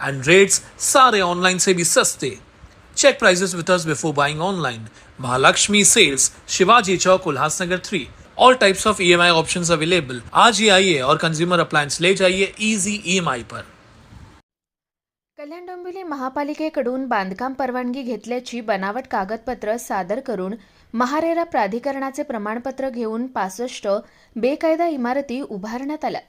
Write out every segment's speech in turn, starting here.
and rates sare online se bhi saste check prices with us before buying online. Mahalakshmi sales shivaji chowk ulhasnagar 3 all types of EMI options available आज ही आइए और consumer appliance ले जाइए easy EMI पर कल्याण डोंबिवली महापालिकेकडून बांधकाम परवानगी घेतल्याची बनावट कागदपत्र सादर करून महारेरा प्राधिकरणाचे प्रमाणपत्र घेऊन पासष्ट बेकायदा इमारती उभारण्यात आल्या.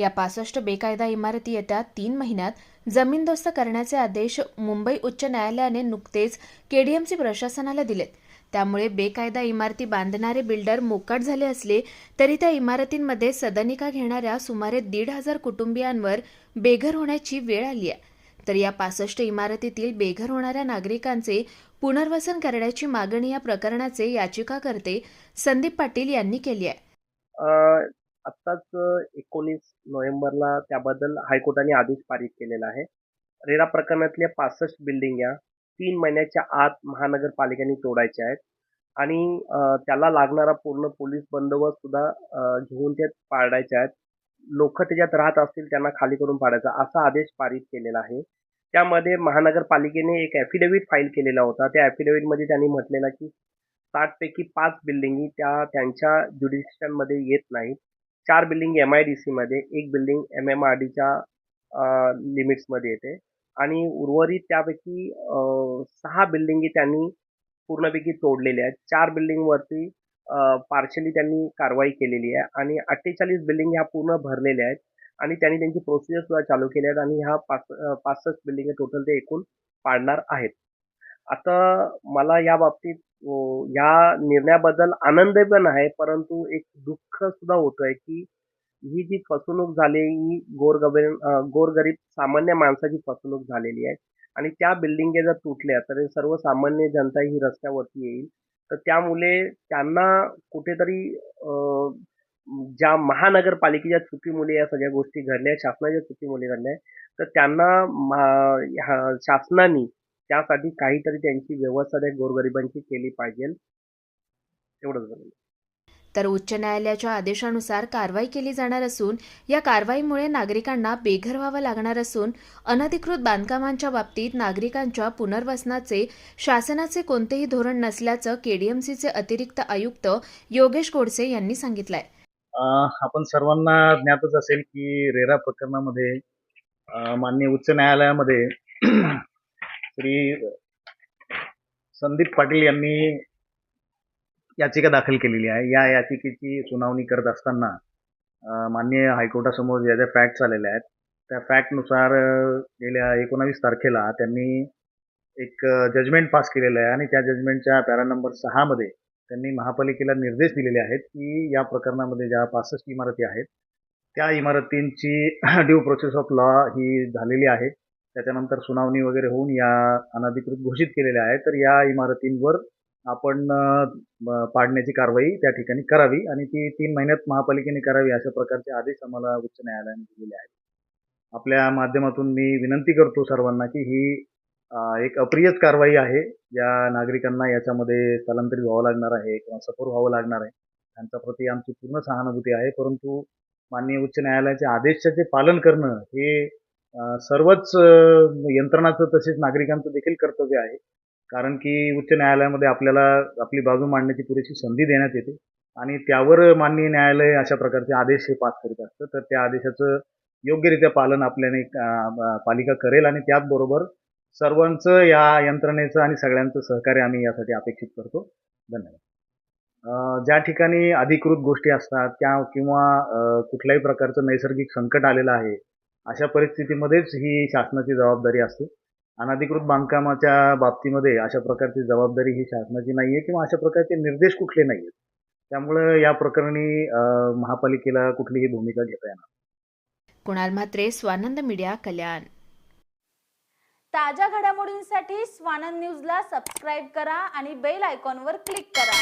या पासष्ट बेकायदा इमारती येत्या तीन महिन्यात जमीनदोस्त करण्याचे आदेश मुंबई उच्च न्यायालयाने नुकतेच केडीएमसी प्रशासनाला दिलेत. त्यामुळे बेकायदा इमारती बांधणारे बिल्डर मोकाट झाले असले तरी त्या इमारतींमध्ये सदनिका घेणाऱ्या सुमारे दीड हजार कुटुंबियांवर बेघर होण्याची वेळ आली आहे. तर या पासष्ट इमारतीतील बेघर होणाऱ्या नागरिकांचे पुनर्वसन करण्याची मागणी या प्रकरणाचे याचिकाकर्ते संदीप पाटील यांनी केली आहे. आत्ताच एकोणीस नोव्हेंबरला त्याबद्दल हायकोर्टाने आदेश पारित केलेला आहे. रेरा प्रकरणातल्या पासष्ट बिल्डिंग या तीन महिन्याच्या आत महानगरपालिकेने तोडायच्या आहेत. आणि अ, त्याला लागणारा पूर्ण पोलीस बंदोबस्त सुद्धा अ, घेऊन ते पाडायचे आहेत. लोक त्याच्यात राहत असतील त्यांना खाली करून पाडायचा असा आदेश पारित केलेला आहे. त्यामध्ये महानगरपालिकेने एक ॲफिडेव्हिट फाईल केलेला होता. त्या ॲफिडेव्हिटमध्ये त्यांनी म्हटलेलं की साठपैकी पाच बिल्डिंगी त्या त्यांच्या ज्युडिशनमध्ये येत नाहीत. चार बिल्डिंग एम आय डी मध्ये एक बिल्डिंग एम एम आर डीच्या लिमिट्समध्ये येते. आणि उर्वरित त्यापैकी सहा बिल्डिंगी त्यांनी पूर्णपैकी तोडलेल्या आहेत. चार बिल्डिंगवरती पार्शली त्यांनी कारवाई केलेली आहे आणि अठ्ठेचाळीस बिल्डिंग ह्या पूर्ण भरलेल्या आहेत आणि त्यांनी त्यांची प्रोसिजर सुद्धा चालू केली आहेत आणि ह्या पाच पासष्ट बिल्डिंग टोटल ते एकूण पाडणार आहेत. आता मला या बाबतीत या निर्णयाबद्दल आनंद पण आहे परंतु एक दुःख सुद्धा होतंय की ही जी फसवणूक झाली ही गोरगबे गोरगरीब सामान्य माणसाची फसवणूक झालेली आहे. आणि त्या बिल्डिंगे जर तुटल्या तर सर्वसामान्य जनता ही रस्त्यावरती येईल. तर त्यामुळे त्यांना कुठेतरी ज्या महानगरपालिकेच्या चुकीमुळे या सगळ्या गोष्टी घडल्या शासनाच्या चुकीमुळे घडल्या तर त्यांना मा- ह्या- शासनाने त्यासाठी काहीतरी त्यांची व्यवस्था त्या गोरगरिबांची केली पाहिजे. एवढंच बोलणं. तर उच्च न्यायालयाच्या आदेशानुसार कारवाई केली जाणार असून या कारवाईमुळे नागरिकांना बेघर व्हावं लागणार असून अनधिकृत बांधकामांच्या बाबतीत नागरिकांच्या पुनर्वसनाचे शासनाचे कोणतेही धोरण नसल्याचं केडीएमसीचे अतिरिक्त आयुक्त योगेश गोडसे यांनी सांगितलंय. आपण सर्वांना ज्ञातच असेल की रेरा प्रकरणामध्ये अ, माननीय उच्च न्यायालयामध्ये श्री संदीप पाटील यांनी याचिका दाखल केलेली आहे. या याचिकेची सुनावणी करत असताना माननीय हायकोर्टासमोर ज्या ज्या फॅक्ट्स आलेल्या आहेत त्या फॅक्टनुसार गेल्या एकोणावीस तारखेला त्यांनी एक जजमेंट पास केलेलं आहे आणि त्या जजमेंटच्या पॅरा नंबर सहामध्ये त्यांनी महापालिकेला निर्देश दिलेले आहेत की या प्रकरणामध्ये ज्या पासष्ट इमारती आहेत त्या इमारतींची ड्यू प्रोसेस ऑफ लॉ ही झालेली आहे. त्याच्यानंतर सुनावणी वगैरे होऊन या अनधिकृत घोषित केलेल्या आहेत. तर या इमारतींवर आपण पाडण्याची कारवाई त्या ठिकाणी करावी आणि ती तीन महिन्यात महापालिकेने करावी अशा प्रकारचे आदेश आम्हाला उच्च न्यायालयाने दिलेले आहेत. आपल्या माध्यमातून मी विनंती करतो सर्वांना की ही एक अप्रियच कारवाई आहे. या नागरिकांना याच्यामध्ये स्थलांतरित व्हावं लागणार आहे किंवा सफर व्हावं लागणार आहे त्यांच्या प्रति आमची पूर्ण सहानुभूती आहे. परंतु माननीय उच्च न्यायालयाचे आदेशाचे पालन करणं हे सर्वच यंत्रणाचं तसेच नागरिकांचं देखील कर्तव्य आहे. कारण की उच्च न्यायालयामध्ये आपल्याला आपली बाजू मांडण्याची पुरेशी संधी देण्यात येते. आणि त्यावर माननीय न्यायालय अशा प्रकारचे आदेश हे पास करीत असतं. तर त्या आदेशाचं योग्यरित्या पालन आपल्याने पालिका करेल आणि त्याचबरोबर सर्वांचं या यंत्रणेचं आणि सगळ्यांचं सहकार्य आम्ही यासाठी अपेक्षित करतो. धन्यवाद. ज्या ठिकाणी अधिकृत गोष्टी असतात त्या किंवा कुठल्याही प्रकारचं नैसर्गिक संकट आलेलं आहे अशा परिस्थितीमध्येच ही शासनाची जबाबदारी असते. अनधिकृत बांधकामाच्या बाबतीमध्ये अशा प्रकारची जबाबदारी ही शासनाची नाही आहे किंवा अशा प्रकारचे निर्देश कुठले नाही आहेत त्यामुळं या प्रकरणी महापालिकेला कुठलीही भूमिका घेता येणार. कुणाल म्हात्रे स्वानंद मीडिया कल्याण. ताज्या घडामोडींसाठी स्वानंद न्यूजला सबस्क्राईब करा आणि बेल आयकॉनवर क्लिक करा.